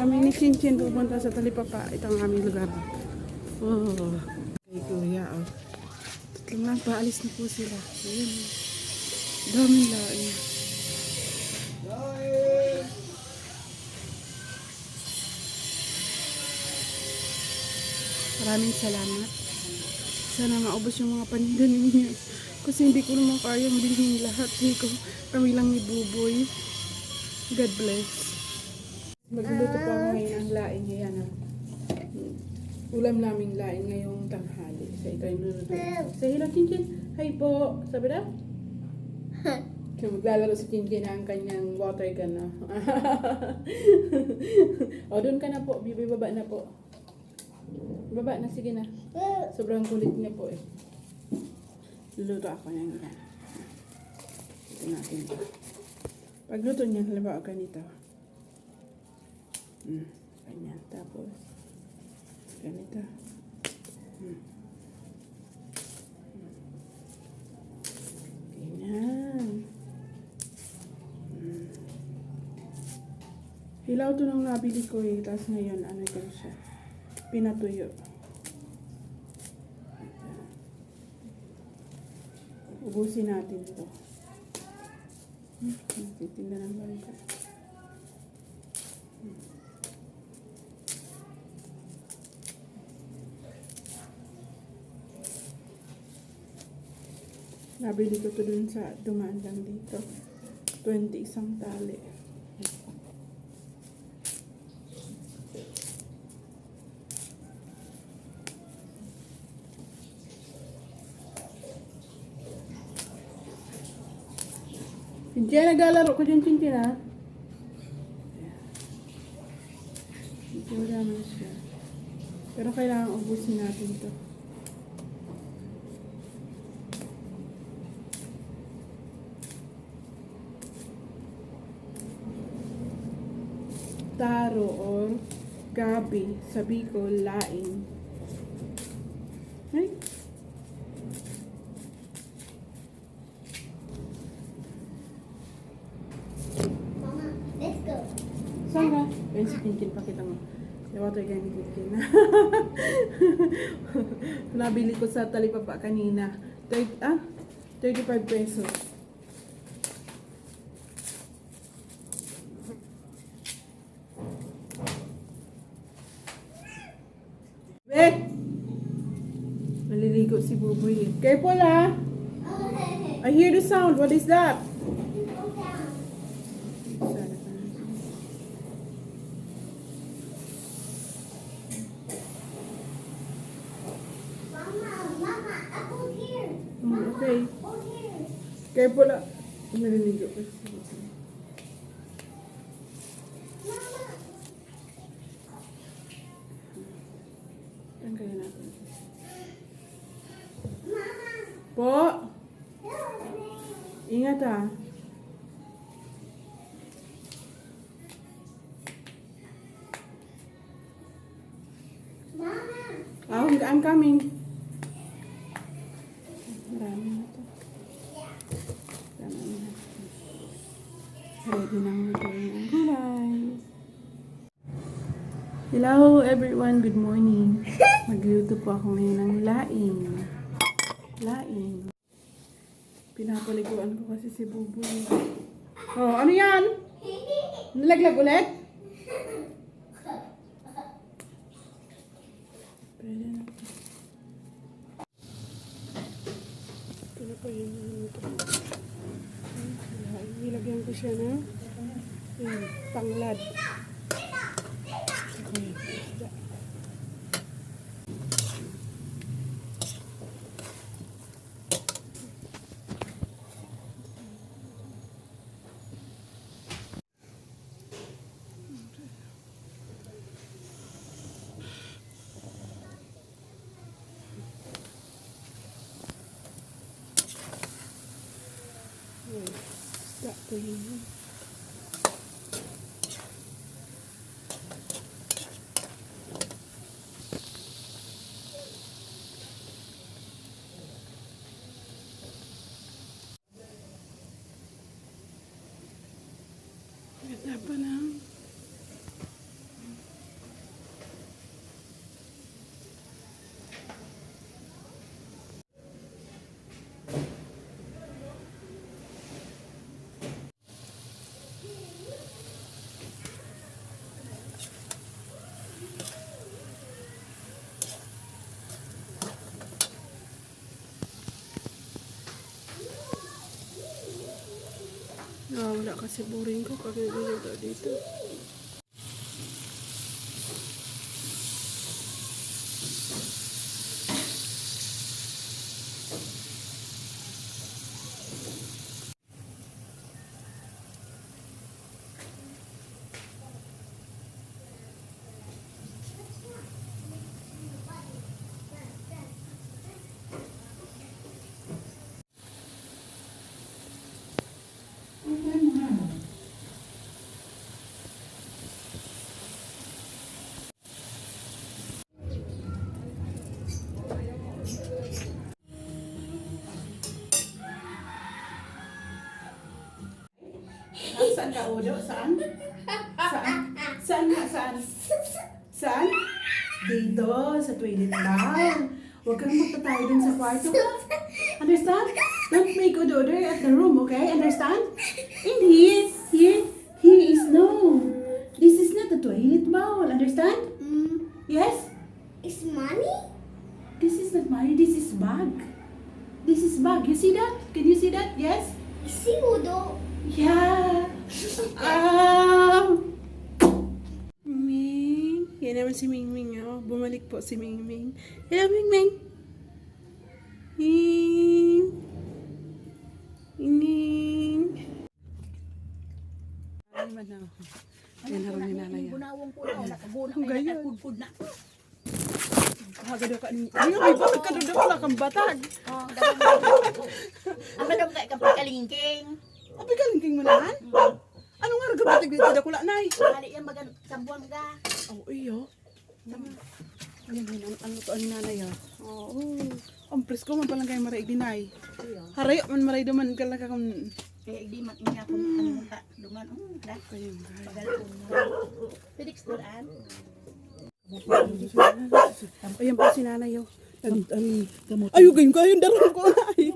Kami ni Chinchin pupunta sa Talipapa. Ito ang aming lugar. Oh. Kay Kuya, oh. Tatlong lang pa, alis na po sila. Ayun. Dami lain. Maraming salamat. Sana maubos yung mga paninda ninyo. Kasi hindi ko naman kayang bilhin lahat. Hindi ko, kami lang ni Buboy. God bless. Magluluto pa ako ngayon ang laing. Ayan ah. Ulam naming laing ngayong tanghali. Sa ito ay nuluto. Sa hello, Chinchin. Hi po. Sabi na? Kaya maglalaro si Chinchin ang kanyang water gun na. o, doon ka na po. Bibi, baba na po. Baba na, sige na. Sobrang kulit niya po eh. Luluto ako ng yan. Ito natin. Pagluto niya, halimbawa ganito. Hmm, ganyan. Tapos, ganito. Hmm. Ganyan. Hmm. Hilaw to nung nabili ko eh. Tapos ngayon, ano ko siya. Pinatuyo. Ubusin natin to. Hmm, Nagtitinda ng bangka. Nabili ko to dun sa dumaan lang dito. 20 isang tali. Hindi naglalaro ko dyan chinchin ha. Hindi wala naman siya. Pero kailangan ubusin natin to. Taro or gabi sa Bicol, laing. Ay, Mama, let's go. saan ka? Ayun si Kinkin, pakita mo. Yung water gun ni Kinkin. Nabili ko sa talipapa kanina. 30, ah? 35 pesos. Si Buboy. eh. Careful ah! I hear the sound. What is that? Mama, Mama, okay. Careful ah. Naliligo ko Ah. Mama. Ah, I'm coming. Ready. Hello everyone, good morning. Magluto po ako ngayon ng laing. Laing. Pinapaliguan ko kasi si Buboy. Oh, ano yan? Nalaglag ulit? Pwede na. Po yun. Ito. Nilagyan ko siya na yun, panglad. Okay. isda. Yun, isda po. Ganda pa na. Ah, wala kasi boring ko pag niluluto dito. Saan ka, Udo? Saan? Saan? Saan nga? Saan? Saan? Dito, sa toilet lang. Huwag kang magtatay dun sa kwarto. Understand? Don't make Udo at the room, okay? Understand? And naman si Ming Ming. Oh. Bumalik po si Ming Ming. Hello, Ming Ming. Ming. Ming Ming. Ano ba na? Yan harap ni nanay. ah. Gunawang ko na, nakaguna Ang kaya gayon. nakapudpud na. Hagado ka ni. Ay, may bakit ka doon wala kang batag. Oh, Ang madam kay kapag kalingking. Abi galing mo naman. Ano nga rin batag dito da kula nay? Hali yan bagan sambuan ka. Oh, iyo. Ayan, ayan, ano to ang nanay ah. Oo. Ang presko man palang kayo maray dinay. Haray man maray duman ka lang kang Kaya di man niya kung ano ka duman. Um, da. kayo guys. Pagalpon mo. Pidik. Ayan po si nanay oh. Nag, ay, ayo ganyan kayo daron ko ay.